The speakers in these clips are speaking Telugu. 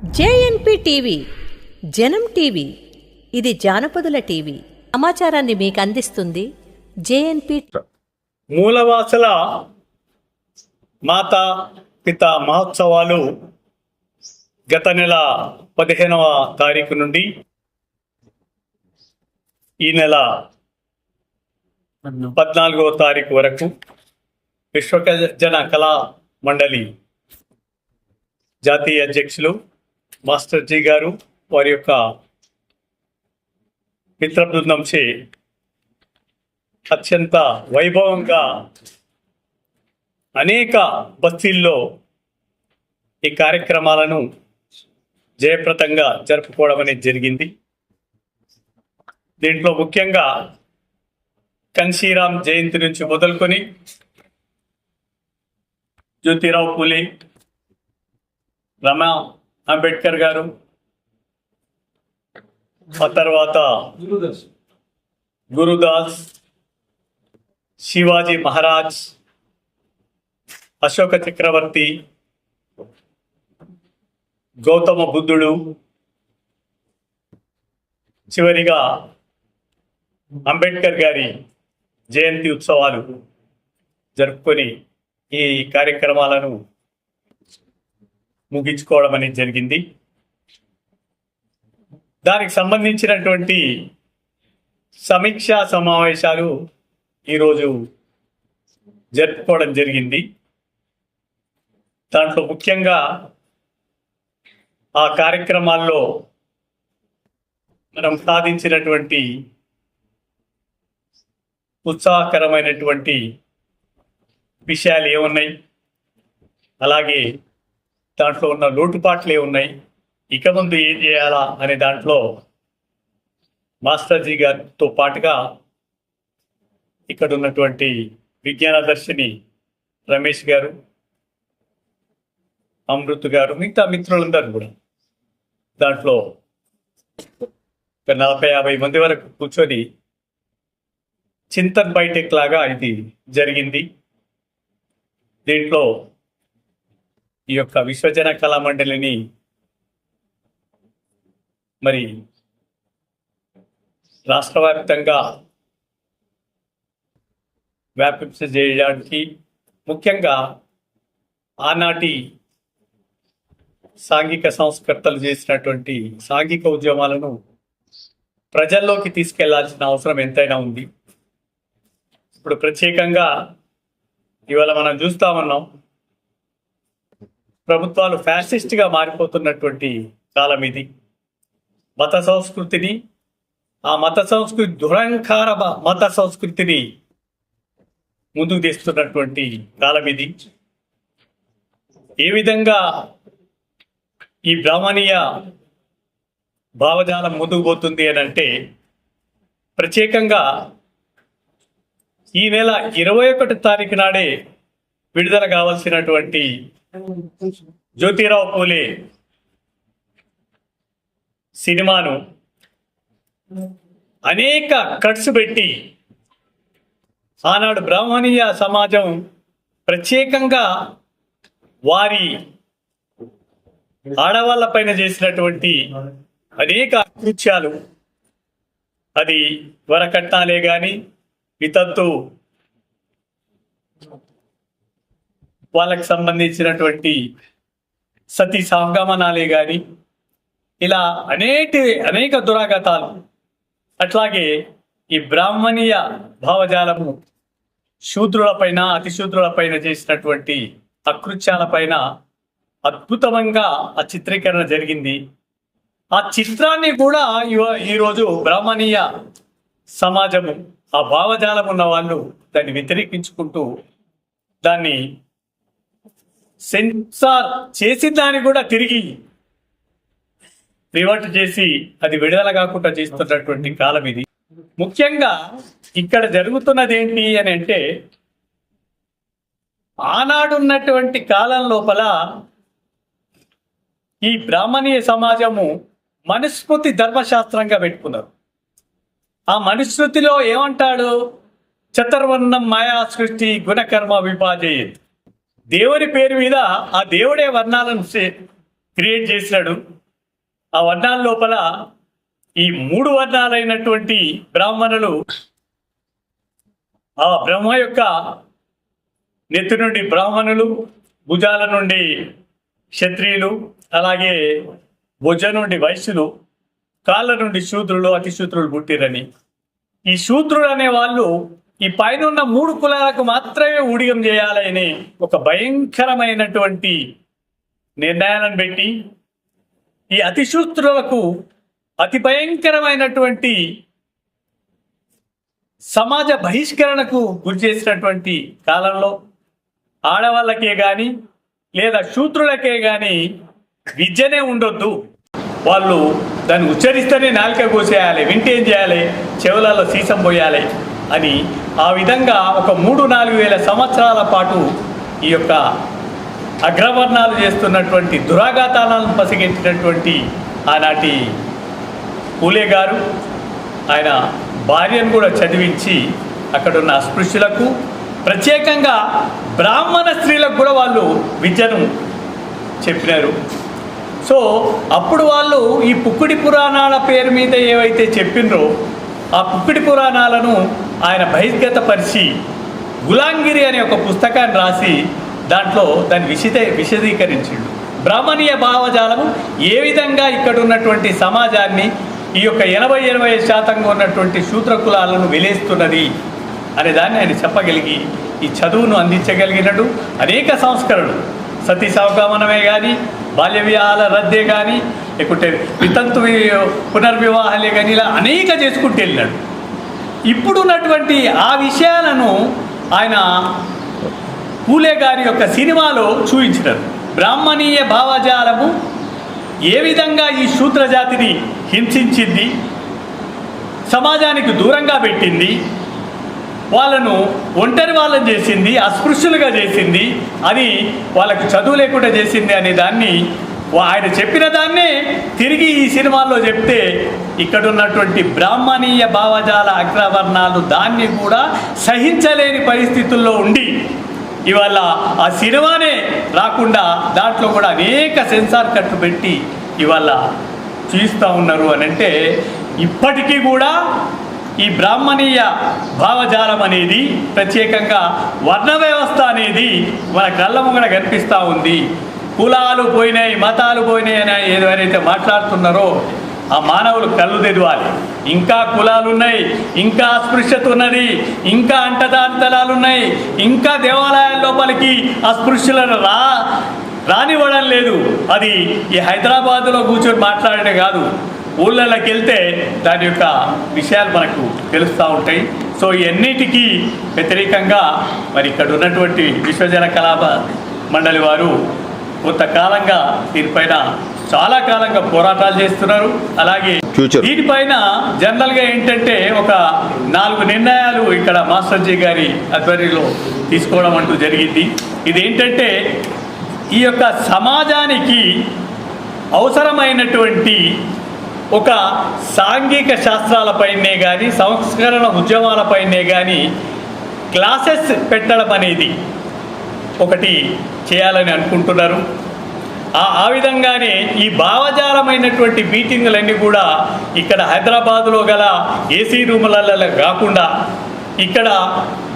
జేఎన్పి టీవీ జనం టీవీ ఇది జానపదుల టీవీ. సమాచారాన్ని మీకు అందిస్తుంది జేఎన్పి మూలవాసుల మాత పిత మహోత్సవాలు గత నెల పదిహేనవ తారీఖు నుండి ఈ నెల పద్నాలుగవ తారీఖు వరకు విశ్వజన కళా మండలి జాతీయ అధ్యక్షులు మాస్టర్ జీ గారు వారి యొక్క మిత్ర బృందంచే అత్యంత వైభవంగా అనేక బస్తీల్లో ఈ కార్యక్రమాలను జయప్రదంగా జరుపుకోవడం అనేది జరిగింది. దీంట్లో ముఖ్యంగా కన్షీరామ్ జయంతి నుంచి మొదలుకొని జ్యోతిరావు పూలే రమా అంబేద్కర్ గారు. ఆ తర్వాత గురుదాస్. శివాజీ మహారాజ్ అశోక చక్రవర్తి గౌతమ బుద్ధుడు. చివరిగా అంబేద్కర్ గారి జయంతి ఉత్సవాలు జరుపుకొని ఈ కార్యక్రమాలను ముగించుకోవడం అనేది జరిగింది. దానికి సంబంధించినటువంటి సమీక్షా సమావేశాలు ఈరోజు జరుపుకోవడం జరిగింది. దాంట్లో ముఖ్యంగా ఆ కార్యక్రమాల్లో మనం సాధించినటువంటి ఉత్సాహకరమైనటువంటి విషయాలు ఏమున్నాయి? అలాగే దాంట్లో ఉన్న లోటుపాట్లు ఉన్నాయి. ఇక ముందు ఏం చేయాలా అనే దాంట్లో మాస్టర్జీ గారితో పాటుగా ఇక్కడ ఉన్నటువంటి విజ్ఞానదర్శిని రమేష్ గారు అమృత్ గారు మిగతా మిత్రులందరూ కూడా దాంట్లో ఒక నలభై యాభై మంది వరకు కూర్చొని చింతన్ బైటెక్ లాగా ఇది జరిగింది. దీంట్లో ఈ యొక్క విశ్వజన కళా మండలిని మరి రాష్ట్ర వ్యాప్తంగా వ్యాపించ చేయడానికి ముఖ్యంగా ఆనాటి సాంఘిక సంస్కర్తలు చేసినటువంటి సాంఘిక ఉద్యమాలను ప్రజల్లోకి తీసుకెళ్ళాల్సిన అవసరం ఎంతైనా ఉంది. ఇప్పుడు ప్రత్యేకంగా ఇవాళ మనం చూస్తా ఉన్నాం ప్రభుత్వాలు ఫ్యాసిస్ట్గా మారిపోతున్నటువంటి కాలం ఇది. మత సంస్కృతిని ఆ మత సంస్కృతి దురంకార మత సంస్కృతిని ముందుకు తీస్తున్నటువంటి కాలం ఇది. ఏ విధంగా ఈ బ్రాహ్మణీయ భావజాలం ముందుకు పోతుంది అని అంటే ప్రత్యేకంగా ఈ నెల ఇరవై ఒకటి తారీఖు నాడే విడుదల కావాల్సినటువంటి జ్యోతిరావు పూలే సినిమాను అనేక కట్స్ పెట్టి ఆనాడు బ్రాహ్మణీయ సమాజం ప్రత్యేకంగా వారి ఆడవాళ్ళ పైన చేసినటువంటి అనేక కృత్యాలు. అది వరకట్నాలే కానీ ఇతత్తు వాళ్ళకి సంబంధించినటువంటి సతీ సంగమనాలే గాని ఇలా అనేక అనేక దురాగతాలు అట్లాగే ఈ బ్రాహ్మణీయ భావజాలము శూద్రులపైన అతిశూద్రులపైన చేసినటువంటి అకృత్యాలపైన అద్భుతంగా ఆ చిత్రీకరణ జరిగింది. ఆ చిత్రాన్ని కూడా ఈరోజు బ్రాహ్మణీయ సమాజము ఆ భావజాలం ఉన్న వాళ్ళు దాన్ని వ్యతిరేకించుకుంటూ దాన్ని సెన్సార్ చేసిన దాన్ని కూడా తిరిగి రివర్ట్ చేసి అది విడుదల కాకుండా చేస్తున్నటువంటి కాలం ఇది. ముఖ్యంగా ఇక్కడ జరుగుతున్నది ఏంటి అని అంటే ఆనాడున్నటువంటి కాలం లోపల ఈ బ్రాహ్మణీయ సమాజము మనుస్మృతి ధర్మశాస్త్రంగా పెట్టుకున్నారు. ఆ మనుస్మృతిలో ఏమంటాడు? చతుర్వర్ణం మాయా సృష్టి గుణకర్మ విభాజయేత్. దేవుని పేరు మీద ఆ దేవుడే వర్ణాలను సే- క్రియేట్ చేసినాడు. ఆ వర్ణాల లోపల ఈ మూడు వర్ణాలైనటువంటి బ్రాహ్మణులు ఆ బ్రహ్మ యొక్క నెత్తి నుండి బ్రాహ్మణులు భుజాల నుండి క్షత్రియులు అలాగే భుజ నుండి వైశ్యులు కాళ్ళ నుండి శూద్రులు అతిశూద్రులు పుట్టిరని. ఈ శూద్రుడు అనే వాళ్ళు ఈ పైన ఉన్న మూడు కులాలకు మాత్రమే ఊడిగం చేయాలని ఒక భయంకరమైనటువంటి నిర్ణయాలను పెట్టి ఈ అతిశూత్రులకు అతి భయంకరమైనటువంటి సమాజ బహిష్కరణకు గురి చేసినటువంటి కాలంలో ఆడవాళ్ళకే కానీ లేదా శూద్రులకే కానీ విద్యనే ఉండొద్దు. వాళ్ళు దాన్ని ఉచ్చరిస్తేనే నాలుక కోసేయాలి వింటేం చేయాలి చెవులలో సీసం పోయాలి. అని ఆ విధంగా ఒక మూడు నాలుగు వేల సంవత్సరాల పాటు ఈ యొక్క అగ్రవర్ణాలు చేస్తున్నటువంటి దురాఘాతాలను పసిగించినటువంటి ఆనాటి పూలే గారు ఆయన భార్యను కూడా చదివించి అక్కడున్న అస్పృశ్యులకు ప్రత్యేకంగా బ్రాహ్మణ స్త్రీలకు కూడా వాళ్ళు విద్యను చెప్పినారు. సో అప్పుడు వాళ్ళు ఈ పుక్కుడి పురాణాల పేరు మీద ఏవైతే చెప్పినరో ఆ పుక్కుడి పురాణాలను ఆయన బహిర్గతపరిచి గులాంగిరి అనే ఒక పుస్తకాన్ని రాసి దాంట్లో దాన్ని విశద విశదీకరించిండు. బ్రాహ్మణీయ భావజాలము ఏ విధంగా ఇక్కడ ఉన్నటువంటి సమాజాన్ని ఈ యొక్క ఎనభై ఎనభై శాతంగా ఉన్నటువంటి శూద్ర కులాలను వెలేస్తున్నది అనే దాన్ని ఆయన చెప్పగలిగి ఈ చదువును అందించగలిగినట్టు అనేక సంస్కరణలు సతీ సవగమనమే కానీ బాల్య వివాహాల రద్దే కానీ లేకుంటే వితంతు పునర్వివాహాలే కానీ ఇలా అనేక చేసుకుంటూ వెళ్ళాడు. ఇప్పుడున్నటువంటి ఆ విషయాలను ఆయన పూలే గారి యొక్క సినిమాలో చూపించినారు. బ్రాహ్మణీయ భావజాలము ఏ విధంగా ఈ శూద్రజాతిని హింసించింది సమాజానికి దూరంగా పెట్టింది వాళ్ళను ఒంటరి వాళ్ళని చేసింది అస్పృశ్యులుగా చేసింది అది వాళ్ళకు చదువు లేకుండా చేసింది అనే దాన్ని ఆయన చెప్పిన దాన్నే తిరిగి ఈ సినిమాల్లో చెప్తే ఇక్కడ ఉన్నటువంటి బ్రాహ్మణీయ భావజాల అగ్రవర్ణాలు దాన్ని కూడా సహించలేని పరిస్థితుల్లో ఉండి ఇవాళ ఆ సినిమానే రాకుండా దాంట్లో కూడా అనేక సెన్సార్ కట్లు పెట్టి ఇవాళ చూస్తూ ఉన్నారు అని అంటే ఇప్పటికీ కూడా ఈ బ్రాహ్మణీయ భావజాలం అనేది ప్రత్యేకంగా వర్ణ వ్యవస్థ అనేది మన కళ్ళ ముంగడ కనిపిస్తూ ఉంది. కులాలు పోయినాయి మతాలు పోయినాయి అని ఏదైతే మాట్లాడుతున్నారో ఆ మానవులు కళ్ళు తెరవాలి. ఇంకా కులాలు ఉన్నాయి ఇంకా అస్పృశ్యత ఉన్నది ఇంకా అంటదాంతలాలు ఉన్నాయి ఇంకా దేవాలయాల లోపలికి అస్పృశ్యులను రా రానివ్వడం లేదు. అది ఈ హైదరాబాద్లో కూర్చొని మాట్లాడటం కాదు. ఊళ్ళలోకి వెళ్తే దాని యొక్క విషయాలు మనకు తెలుస్తూ ఉంటాయి. సో ఇవన్నిటికీ వ్యతిరేకంగా మరి ఇక్కడ ఉన్నటువంటి విశ్వజన కళా మండలి వారు కొంతకాలంగా దీనిపైన చాలా కాలంగా పోరాటాలు చేస్తున్నారు అలాగే. దీనిపైన జనరల్గా ఏంటంటే ఒక నాలుగు నిర్ణయాలు ఇక్కడ మాస్టర్ జీ గారి ఆధ్వర్యంలో తీసుకోవడం అంటూ జరిగింది ఇదేంటంటే ఈ యొక్క సమాజానికి అవసరమైనటువంటి ఒక సాంఘిక శాస్త్రాలపైనే కానీ సంస్కరణ ఉద్యమాలపైనే కానీ క్లాసెస్ పెట్టడం అనేది ఒకటి చేయాలని అనుకుంటున్నారు. ఆ ఆ విధంగానే ఈ భావజాలమైనటువంటి మీటింగులన్నీ కూడా ఇక్కడ హైదరాబాదులో గల ఏసీ రూములలో కాకుండా ఇక్కడ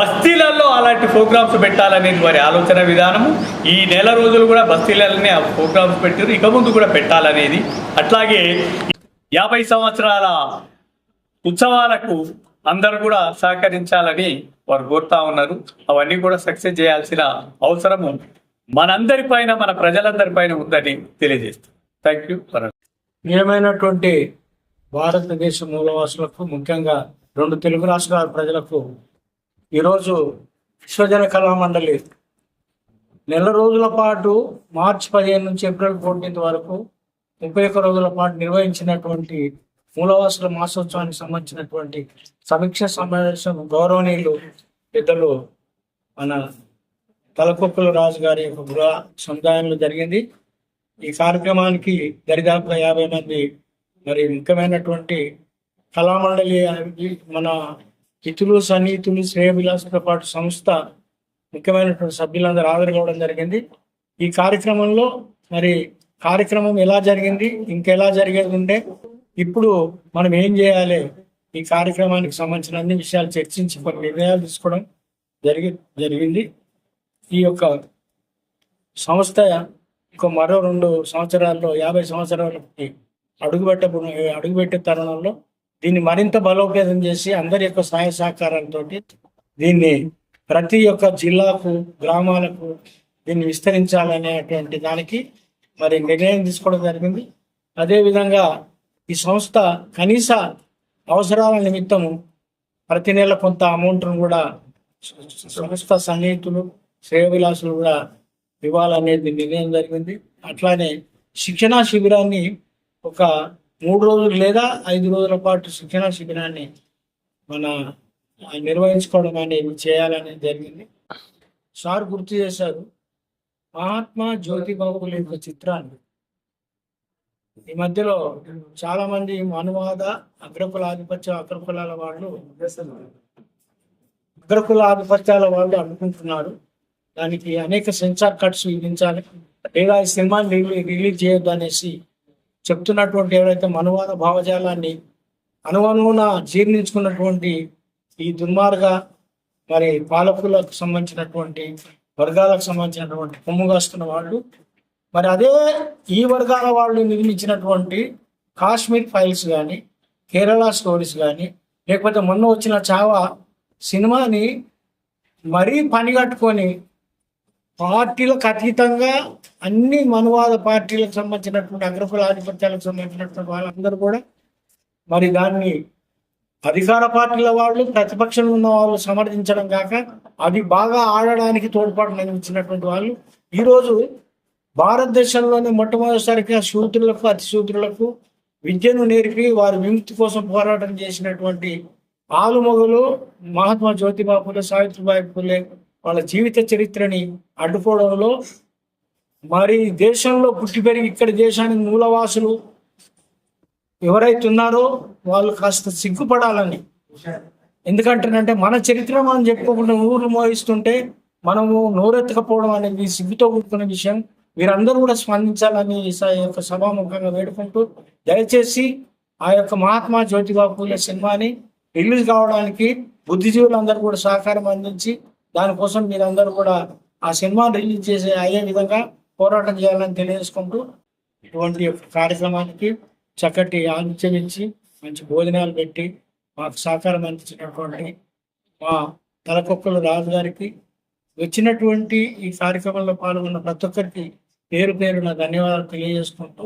బస్తీలలో అలాంటి ప్రోగ్రామ్స్ పెట్టాలనేది వారి ఆలోచన విధానము. ఈ నెల రోజులు కూడా బస్తీలలోనే ఆ ప్రోగ్రామ్స్ పెట్టారు. ఇక ముందు కూడా పెట్టాలనేది. అట్లాగే యాభై సంవత్సరాల ఉత్సవాలకు అందరూ కూడా సహకరించాలని వారు కోరుతా ఉన్నారు. అవన్నీ కూడా సక్సెస్ చేయాల్సిన అవసరము మనందరిపైన మన ప్రజలందరిపైన ఉందని తెలియజేస్తాం థ్యాంక్ యూ ప్రియమైనటువంటి భారతదేశ మూలవాసులకు ముఖ్యంగా రెండు తెలుగు రాష్ట్రాల ప్రజలకు ఈరోజు విశ్వజన కళా మండలి నెల రోజుల పాటు మార్చి పదిహేను నుంచి ఏప్రిల్ ఫోర్టీన్త్ వరకు ముప్పై ఒక్క రోజుల పాటు నిర్వహించినటువంటి మూలవాసుల మాసోత్సవానికి సంబంధించినటువంటి సమీక్ష సమావేశం గౌరవనీయులు పెద్దలు మన తలకొక్కుల రాజు గారి యొక్క గృహ సముదాయంలో జరిగింది. ఈ కార్యక్రమానికి దరిదాపుగా యాభై మంది మరి ముఖ్యమైనటువంటి కళామండలి మన హితులు సన్నిహితులు శ్రేయభిలాసులతో పాటు సంస్థ ముఖ్యమైనటువంటి సభ్యులందరూ హాజరుకోవడం జరిగింది. ఈ కార్యక్రమంలో మరి కార్యక్రమం ఎలా జరిగింది ఇంకెలా జరిగేది ఉండే ఇప్పుడు మనం ఏం చేయాలి? ఈ కార్యక్రమానికి సంబంధించిన అన్ని విషయాలు చర్చించి కొన్ని నిర్ణయాలు తీసుకోవడం జరిగి జరిగింది. ఈ యొక్క సంస్థ ఇంకో మరో రెండు సంవత్సరాల్లో యాభై సంవత్సరాలకి అడుగుపెట్ట అడుగుపెట్టే తరుణంలో దీన్ని మరింత బలోపేతం చేసి అందరి యొక్క సహాయ సహకారాలతో దీన్ని ప్రతి ఒక్క జిల్లాకు గ్రామాలకు దీన్ని విస్తరించాలనేటువంటి దానికి మరి నిర్ణయం తీసుకోవడం జరిగింది. అదేవిధంగా ఈ సంస్థ కనీస అవసరాల నిమిత్తము ప్రతి నెల కొంత అమౌంట్ను కూడా సంస్థ సన్నిహితులు శ్రేయవిలాసులు కూడా ఇవ్వాలనేది నిర్ణయం జరిగింది. అట్లానే శిక్షణా శిబిరాన్ని ఒక మూడు రోజులు లేదా ఐదు రోజుల పాటు శిక్షణా శిబిరాన్ని మన నిర్వహించుకోవడం అనేది చేయాలనేది జరిగింది. సార్ గుర్తు చేశారు మహాత్మా జ్యోతిబాబు యొక్క చిత్రాన్ని ఈ మధ్యలో చాలా మంది అనువాద అగ్రకుల ఆధిపత్య అగ్రకులాల వాళ్ళు అగ్రకుల ఆధిపత్యాల వాళ్ళు అనుకుంటున్నారు. దానికి అనేక సెన్సార్ కట్స్ విధించాలి. లేదా ఈ సినిమాని రిలీజ్ చేయొద్దు అనేసి చెప్తున్నటువంటి ఎవరైతే మనువాద భావజాలాన్ని అనువనువున జీర్ణించుకున్నటువంటి ఈ దుర్మార్గ మరి పాలకులకు సంబంధించినటువంటి వర్గాలకు సంబంధించినటువంటి కొమ్ముగాస్తున్న వాళ్ళు మరి అదే ఈ వర్గాల వాళ్ళు నిర్మించినటువంటి కాశ్మీర్ ఫైల్స్ కానీ కేరళ స్టోరీస్ కానీ లేకపోతే మొన్న వచ్చిన చావా సినిమాని మరీ పని కట్టుకొని పార్టీలకు అతీతంగా అన్ని మనువాద పార్టీలకు సంబంధించినటువంటి అగ్రకుల ఆధిపత్యాలకు సంబంధించినటువంటి వాళ్ళందరూ కూడా మరి దాన్ని అధికార పార్టీల వాళ్ళు ప్రతిపక్షంలో ఉన్న వాళ్ళు సమర్థించడం కాక అది బాగా ఆడడానికి తోడ్పాటు అందించినటువంటి వాళ్ళు. ఈరోజు భారతదేశంలోనే మొట్టమొదటిసారిగా శూద్రులకు అతి శూద్రులకు విద్యను నేర్పి వారి విముక్తి కోసం పోరాటం చేసినటువంటి ఆలుమొగలు మహాత్మా జ్యోతిబా పూలే సావిత్రిబాయి పూలే వాళ్ళ జీవిత చరిత్రని అడ్డుకోవడంలో మరి దేశంలో పుట్టి పెరిగి ఇక్కడ దేశానికి మూలవాసులు ఎవరైతే ఉన్నారో వాళ్ళు కాస్త సిగ్గుపడాలని. ఎందుకంటేనంటే మన చరిత్ర మనం చెప్పుకోకుండా ఊరు మోహిస్తుంటే మనము నోరెత్తకపోవడం అనేది సిగ్గుతో కూడుకున్న విషయం. మీరందరూ కూడా స్పందించాలని ఈ స- యొక్క సభాముఖంగా వేడుకుంటూ దయచేసి ఆ యొక్క మహాత్మా జ్యోతిబా పూలే సినిమాని రిలీజ్ కావడానికి బుద్ధిజీవులందరూ కూడా సహకారం అందించి దానికోసం మీరందరూ కూడా ఆ సినిమా రిలీజ్ చేసే అయ్యే విధంగా పోరాటం చేయాలని తెలియజేసుకుంటూ ఇటువంటి యొక్క కార్యక్రమానికి చక్కటి ఆతిథ్యం మంచి భోజనాలు పెట్టి మాకు సహకారం అందించినటువంటి మా తలకొక్కలు రాజు గారికి వచ్చినటువంటి ఈ కార్యక్రమంలో పాల్గొన్న ప్రతి ఒక్కరికి పేరు పేరున ధన్యవాదాలు తెలియజేసుకుంటూ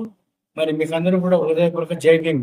మరి మీకు అందరూ కూడా హృదయపూర్వక జై భీమ్